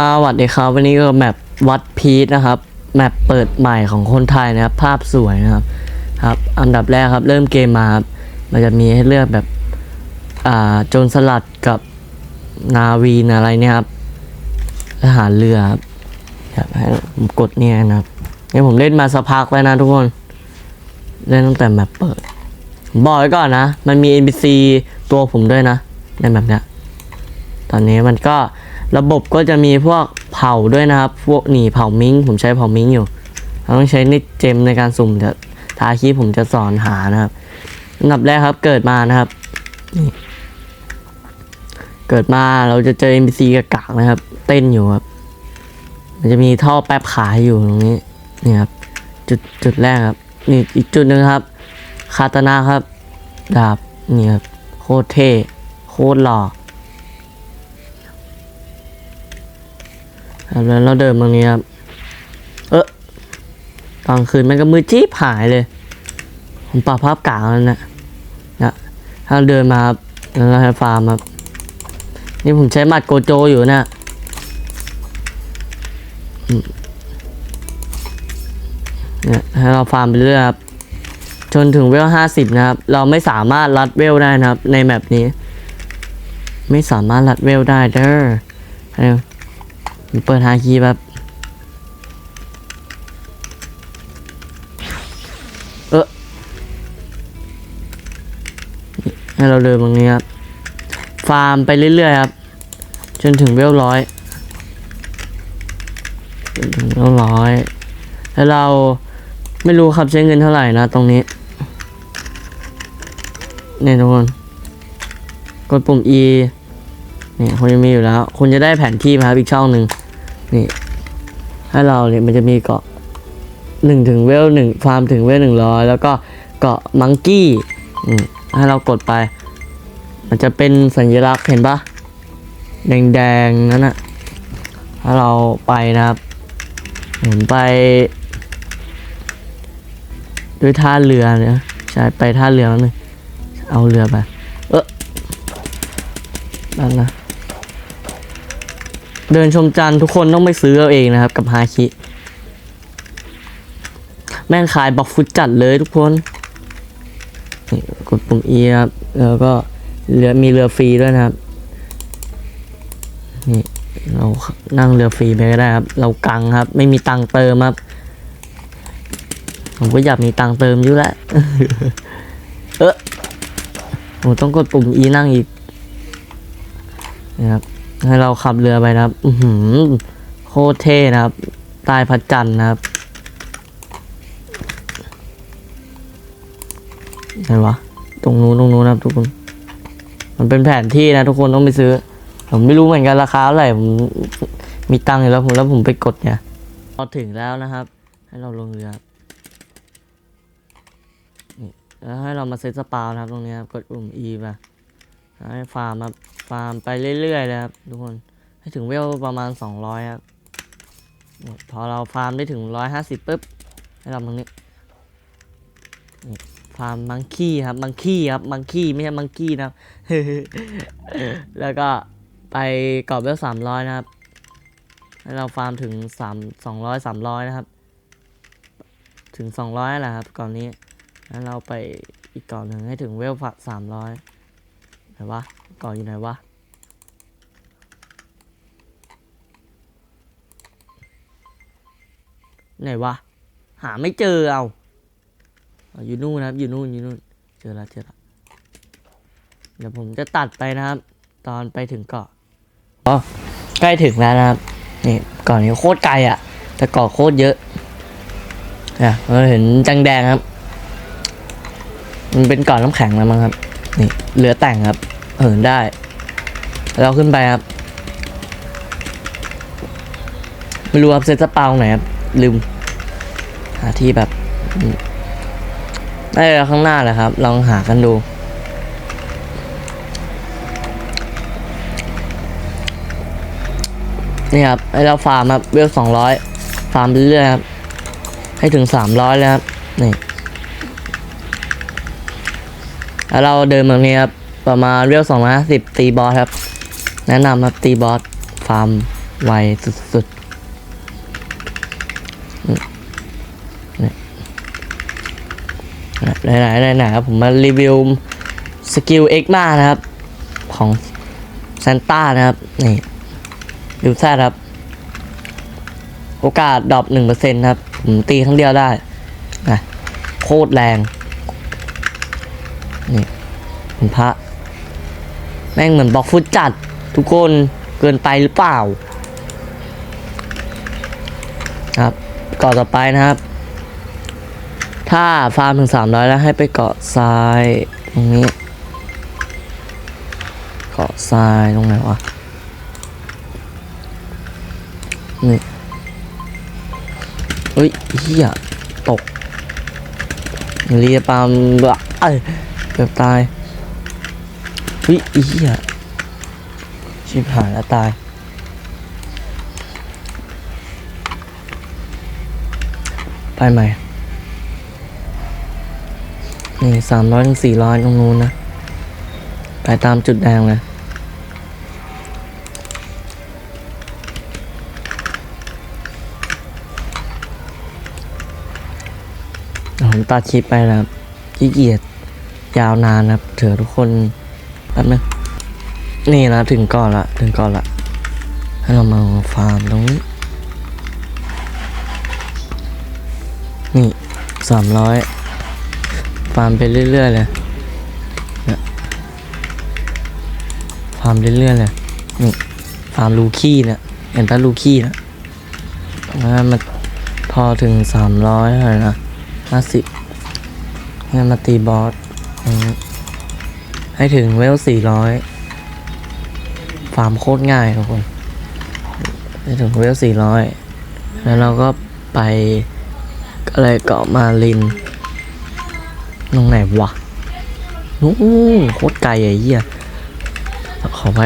สวัสดีครับวันนี้ก็แมปวัดพีทนะครับแมปเปิดใหม่ของคนไทยนะครับ ภาพสวยนะครับครับ อันดับแรกครับเริ่มเกมมาครับมันจะมีให้เลือกแบบอ่าโจรสลัดกับนาวีนอะไรเนี่ยครับทหารเรือครับอยากให้ผมกดเนี่ยนะครับนี่ผมเล่นมาสักพักแล้วนะทุกคน เล่นตั้งแต่แมปเปิดบอกไว้ก่อนนะ มันมี NPC ตัวผมด้วยนะ ในแบบเนี้ยตอนนี้มันก็ ระบบก็จะมีพวกเผาด้วยนะครับ พวกหนีเผามิงผมใช้เผามิงอยู่ต้องใช้นิดเจมในการสุ่มเดี๋ยวทาคลิปผมจะสอนหานะครับอันดับแรกครับเกิดมานะครับเกิดมาเราจะเจอ NPC กากากนะครับ เต้นอยู่ครับ มันจะมีท่อแป๊บขายอยู่ตรงนี้นี่ครับจุดจุดแรกครับ นี่อีกจุดหนึ่งครับคาตานะครับ ดาบนี่ครับโคตรเท่โคตรหล่อ ครับแล้วเราเดินตรงนี้ครับ เออตอนคืนมันก็มืดจี๊บหายเลย ผมปรับภาพกลางแล้วนะนะถ้าเดินมาครับแล้วเราให้ฟาร์มครับ นี่ผมใช้หมัดโกโจอยู่นะเนี่ยให้เราฟาร์มไปเรื่อยครับ จนถึงเวลห้าสิบนะครับ เราไม่สามารถรัดเวลได้นะครับ ในแมปนี้ ไม่สามารถรัดเวลได้เด้อให้ผม เปิดฮาคีย์แบบเออให้เราเดินตรงนี้ครับ ฟาร์มไปเรื่อยๆครับ จนถึงเวลร้อยจนถึงเวลร้อย แล้วเราไม่รู้ครับใช้เงินเท่าไหร่นะตรงนี้เนี่ยทุกคน กดปุ่ม E เนี่ยคุณจะมีอยู่แล้ว คุณจะได้แผนที่มาครับอีกช่องหนึ่ง นี่ ให้เราเนี่ยมันจะมีเกาะหนึ่งถึงเวลหนึ่งฟาร์มถึงเวลหนึ่งร้อยแล้วก็เกาะมังกี้อให้เรากดไป มันจะเป็นสัญลักษณ์เห็นปะแดงๆนั่นอะถ้าเราไปนะครับผมไป ด้วยท่าเรือเนี่ยใช่ไปท่าเรือนึงเอาเรือไป เออนั่นนะ เดินชมจันทร์ทุกคนต้องไปซื้อเอาเองนะครับ กับฮาคิแม่งขายบอกฟุตจัดเลยทุกคนกดปุ่ม E ครับแล้วก็เรือมีเรือฟรีด้วยนะครับ นี่เรานั่งเรือฟรีไปก็ได้ครับ เรากังครับ ไม่มีตังค์เติมครับ ผมก็อยากมีตังค์เติมอยู่แหละเออผมต้องกดปุ่ม E นั่งอีกนะครับ ให้เราขับเรือไปนะครับ อืโคตรเท่นะครับใต้พระจันทร์นะครับไหนวะตรงนู้นตรงนู้นนะครับทุกคน มันเป็นแผนที่นะ ทุกคนต้องไปซื้อ ผมไม่รู้เหมือนกันราคาเท่าไหร่ผมมีตังค์อยู่แล้วผมแล้วผมไปกดไงพอถึงแล้วนะครับ ให้เราลงเรือแล้วให้เรามาเซตสปาวนะครับตรงนี้ครับกดปุ่ม E ไปให้ฟาร์มครับ ฟาร์มไปเรื่อยๆเลยครับทุกคนให้ถึงเวลประมาณ 200 ครับพอเราฟาร์มได้ถึง 150ปุ๊บให้เราตรงนี้ฟาร์มมังคีครับมังคีครับมังคีไม่ใช่มังกี้นะครับ แล้วก็ไปกรอบเวลสามร้อยนะครับให้เราฟาร์มถึงสามสองร้อยสามร้อยนะครับ ถึงสองร้อยแหละครับก่อนนี้แล้วเราไปอีกก่อนหนึ่งให้ถึงเวลฝักสามร้อยไหนวะ ก่ออยู่ไหนวะ ไหนวะ หาไม่เจอเอาอาอยู่นู่นนะครับ อยู่นู่นอยู่นู่น เจอแล้วเจอแล้วเดี๋ยวผมจะตัดไปนะครับ ตอนไปถึงเกาะอ๋อใกล้ถึงแล้วนะครับ นี่เก่อนนี้โคตรไกลอะ่ะ แต่เกาะโคตรเยอะนี่ยเราเห็นจังแดงครับ มันเป็นเกาะน้ำแข็งแล้วมั้งครับ นี่เรือแต่งครับ เหินได้ เราขึ้นไปครับไม่รู้ครับเซตสปาตรงไหนครับลืม หาที่แบบได้แล้วข้างหน้าแหละครับ ลองหากันดู นี่ครับ ให้เราฟาร์มครับเวลสองร้อยฟาร์มไปเรื่อยๆครับ ให้ถึงสามร้อยเลยครับ นี่แล้วเราเดินแบบนี้ครับ ประมาณเวสองร้อยห้าสิบตีบอสครับ แนะนำครับตีบอสฟาร์มไวสุดๆนี่ไหนไหนไหนไหนครับผมมารีวิวสกิลเอ็กมานะครับ ของซานต้านะครับ นี่ดูแซ่ครับ โอกาสดรอปหนึ่งเปอร์เซ็นต์ครับ ผมตีครั้งเดียวได้นะโคตรแรง นี่ผมพระ ม่งเหมือนบล็อกฟุตจัด ทุกคนเกินไปหรือเปล่า ครับเกาะต่อไปนะครับ ถ้าฟาร์มถึงสามร้อยแล้วให้ไปเกาะทรายตรงนี้ เกาะทรายตรงไหนวะนี่เฮ้ยเฮียตกเรียปามบะเอ้ยเกือบตาย เฮ้ยเฮียชิบหายแล้วตาย ไปใหม่นี่สามร้อยถึงสี่ร้อยตรงนู้นนะ ไปตามจุดแดงเลยผมตัดคลิปไปแล้วขี้เกียจยาวนานนะครับเถือทุกคน แป๊บนึงนี่นะถึงก่อนละถึงก่อนละให้เรามาฟาร์มตรงนี้ นี่สามร้อยฟาร์มไปเรื่อยๆเลยนะฟาร์มเรื่อยๆเลยนี่ฟาร์มลูคี้เนี่ยเห็นปะลูคี้นะแล้วมันพอถึงสามร้อยอะไรนะห้าสิบให้นมาตีบอสอย่างนี้ ให้ถึงเวลสี่ร้อยฟาร์มโคตรง่ายทุกคนให้ถึงเวลสี่ร้อยแล้วเราก็ไปอะไรเกาะมาลินตรงไหนวะนู้นโคตรไกลไอ้เหี้ยขอไป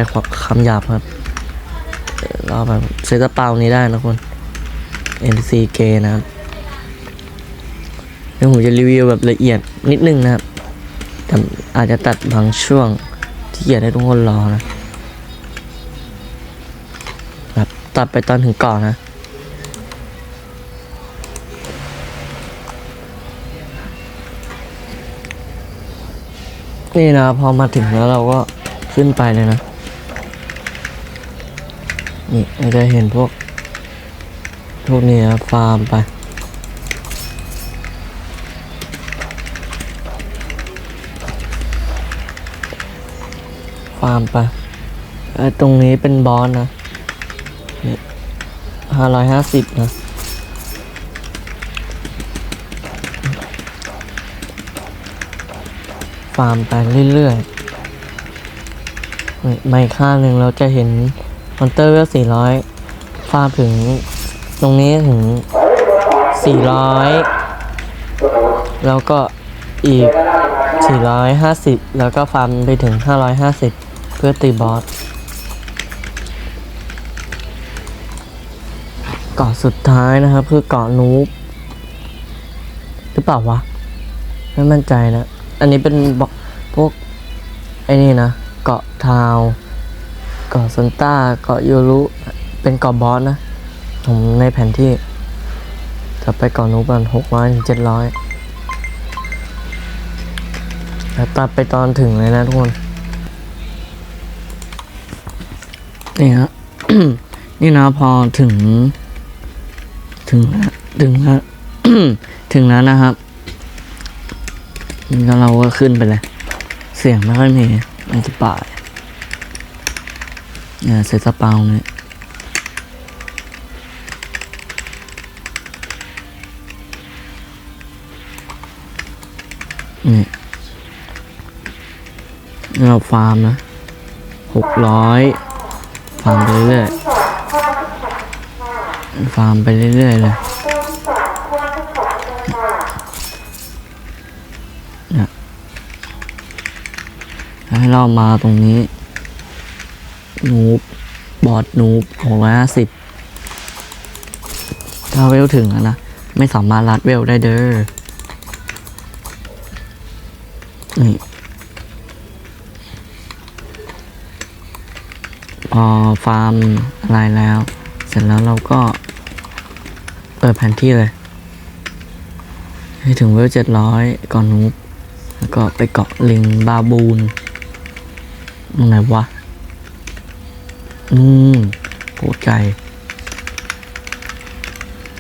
คำหยาบครับ เราแบบเซตเปานี้ได้นะทุกคน NC เกนะครับเดี๋ยวผมจะรีวิวแบบละเอียดนิดนึงนะครับ อาจจะตัดบางช่วงที่เกียดให้ทุกคนรอนะแบบตัดไปตอนถึงก่อนนะนี่นะพอมาถึงแล้วเราก็ขึ้นไปเลยนะ นี่เราจะเห็นพวก พวกนี้นะฟาร์มไป ฟาร์มไปไอ้ตรงนี้เป็นบอสนะห้าร้อยห้าสิบนะฟาร์มไปเรื่อยๆไม่ข้าหนึ่งเราจะเห็นมอนเตอร์เวลสี่ร้อยฟาร์มถึงตรงนี้ถึงสี่ร้อยแล้วก็อีก 450 แล้วก็ฟาร์มไปถึง 550เพื่อตีบอสเกาะสุดท้ายนะครับ คือเกาะนูบหรือเปล่าวะ ไม่มั่นใจนะ อันนี้เป็นบอกพวก ไอ้นี่นะ เกาะทาวเกาะซันต้าเกาะยูรุเป็นเกาะบอสนะ ผมในแผนที่ จะไปเกาะนูบกัน600ถึง700แล้วตัดไปตอนถึงเลยนะทุกคน นี่ฮะ นี่นะพอถึง ถึงแล้วถึงแล้วถึงแล้วนะครับนี่ก็เราก็ขึ้นไปเลย เสียงไม่ค่อยมีมันจะป่ายเนี่ยเซตสปาวเนี่ยนี่เราฟาร์มนะหกร้อย ฟาร์มไปเรื่อยๆฟาร์มไปเรื่อยๆเลยเนี่ยแล้วให้เรามาตรงนี้ นูบบอดนูบหกร้อยห้าสิบถ้าเวลถึงแล้วนะ ไม่สามารถรัดเวลได้เด้อนี่ พอฟาร์มอะไรแล้ว เสร็จแล้วเราก็เปิดแผนที่เลย ให้ถึงเวลเจ็ดร้อยก่อนนูบแล้วก็ไปเกาะลิงบาบูนตรงไหนวะนู่นโหใจ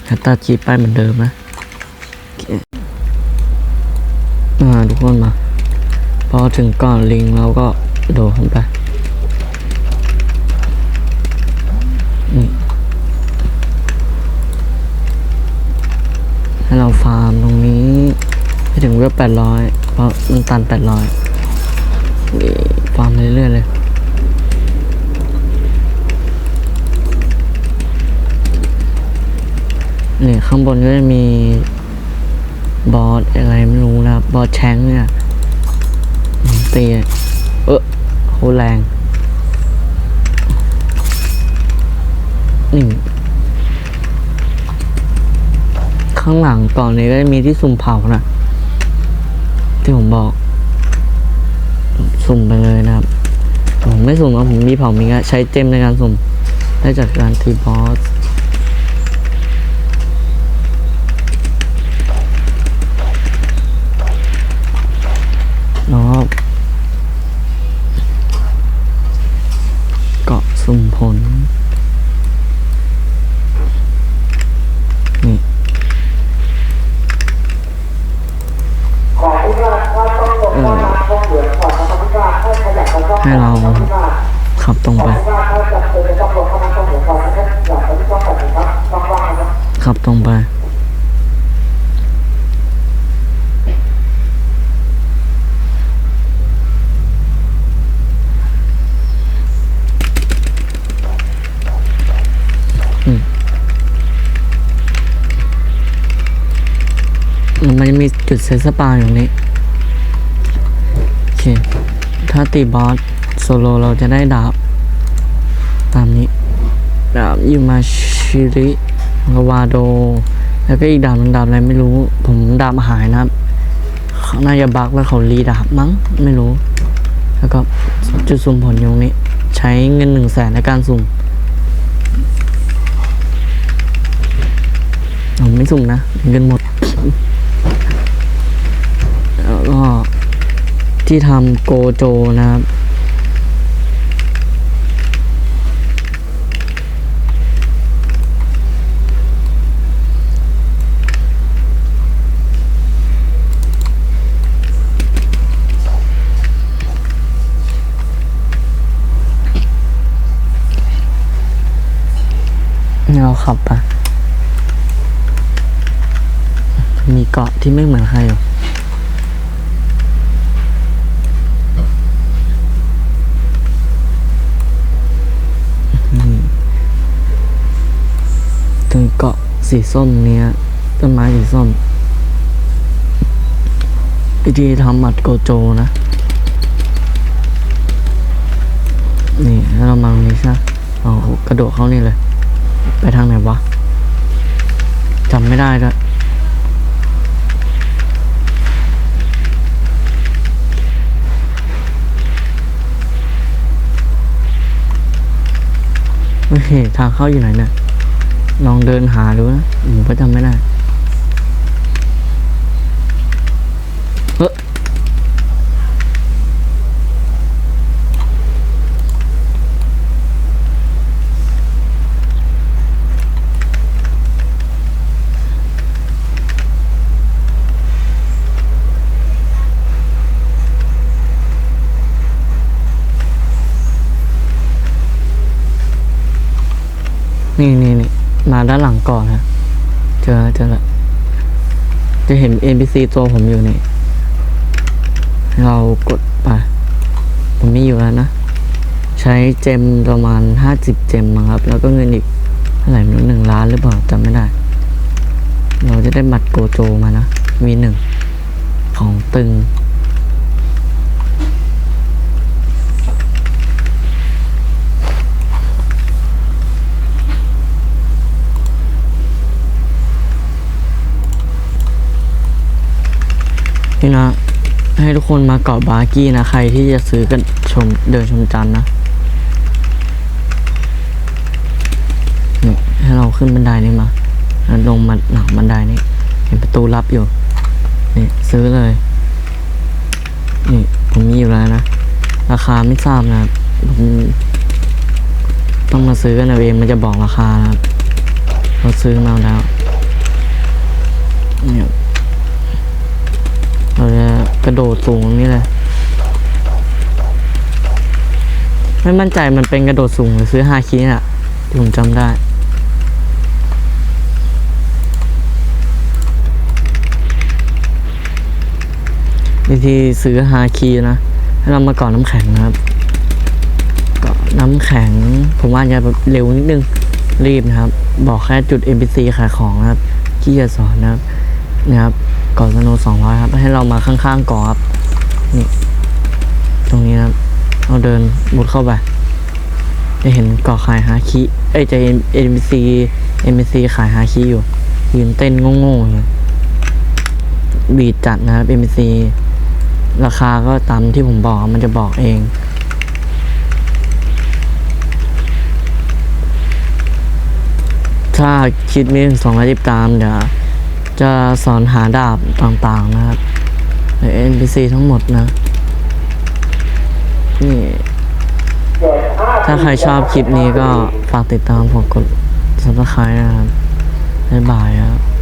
แคตตาจีไปเหมือนเดิมนะโอเคอ่าทุกคนมา พอถึงก่อนลิงเราก็โดดขึ้นไป ให้เราฟาร์มตรงนี้ให้ถึงเวลแปดร้อยเพราะมันตันแปดร้อยนี่ฟาร์มเรื่อยๆเลยนี่ข้างบนก็จะมีบอสอะไรไม่รู้นะบอสแชงเนี่ยตีเออโหแรงนี่ ข้างหลังก่อนนี้ก็จะมีที่สุ่มเผานะ ที่ผมบอก สุ่มไปเลยนะครับ ผมไม่สุ่มนะผมมีเผามีก็ใช้เจมในการสุ่ม ได้จากการทีบอสแล้วเกาะสุ่มผล นี่ ขอที่ว่าถ้าต้องลงว่าน้ำต้องเหลืองก่อนนะครับที่ว่าให้ขยับแล้วก็ ให้เรา ที่ว่า ขับตรง ขอ ไป ที่ว่าถ้าจำเป็นจะต้องลงว่าน้ำต้องเหลืองก่อนนะครับอยากจะที่ต้องแบบนี้ครับต้องว่างนะครับ ขับตรงไป อืมมัน จุดเซสปาอยู่ตรงนี้ โอเค ถ้าตีบอสโซโลเราจะได้ดาบ ตามนี้ ดาบยูมาชิริกวาโด แล้วก็อีกดาบนึงดาบอะไรไม่รู้ ผมดาบหายนะครับเขาน่าจะบักแล้วเขารีดาบมั้ง ไม่รู้ แล้วก็จุดสุ่มผลอยู่ตรงนี้ ใช้เงินหนึ่งแสนในการสุ่มผมไม่สุ่มนะ เงินหมด ก็ที่ทำโกโจนะครับ เราขับไปมีเกาะที่ไม่เหมือนใครหรอมถึงเกาะ สีส้มเนี้ย ต้นไม้สีส้มวิธีทำหมัดโกโจนะ นี่แล้วเรามาตรงนี้ใช่ไหมเอากระโดดเข้านี่เลย ไปทางไหนวะจำไม่ได้ด้วยโอเค ทางเข้าอยู่ไหนเนี่ย ลองเดินหาดูนะผมก็จำไม่ได้เฮ้ยนี่นี่นี่ มาด้านหลังก่อนนะเจอเจอล้วจะเห็น NPC ตัวผมอยู่นี่ เรากดไป ผมไมีอยู่แล้วนะ ใช้เจมประมาณห้าสิบเจมมั้งครับ แล้วก็เงินอีกเท่าไหร่ไม่รู้หนึ่งล้านหรือเปล่าจำไม่ได้ เราจะได้บัตรโกโจมานะ มีหนึ่งของตึง นี่นะ ให้ทุกคนมาเกาะบาร์กี้นะ ใครที่จะซื้อกันชมเดินชมจันนะนี่ขึ้นบันไดนี้มาแล้วลงมาหลังบันไดนี้ เห็นประตูลับอยู่ นี่ซื้อเลย นี่ผมมีอยู่แล้วนะ ราคาไม่ทราบนะผมต้องมาซื้อกันเอาเองมันจะบอกราคานะเราซื้อมาแล้วเนี่ย เราจะกระโดดสูงนี้เลยไม่มั่นใจมันเป็นกระโดดสูงหรือซื้อฮาคิน่ะที่ผมจำได้วิธีซื้อฮาคีนะให้เรามาก่อนน้ำแข็งนะครับก่อนน้ำแข็ง ผมว่าจะแบบเร็วนิดนึงรีบนะครับ บอกแค่จุด NPC ขายของนะครับที่จะสอนนะครับ นะครับก่อนสโนสองร้อยครับ ให้เรามาข้างๆก่อนครับ นี่ ตรงนี้นะครับเราเดินมุดเข้าไป จะเห็นกาะขายฮาคิเอ้ยจะเห็น NPC NPC ขายฮาคิอยู่ยืนเต้นโง่ๆเลยบีดจัดนะครับ NPC ราคาก็ตามที่ผมบอกมันจะบอกเองถ้าคิดมีถึงสองร้อยติดตามเดี๋ยว จะสอนหาดาบต่างๆนะครับใน NPC ทั้งหมดนะ นี่ ถ้าใครชอบคลิปนี้ก็ฝากติดตามผมกด subscribe นะครับบ๊ายบายครับ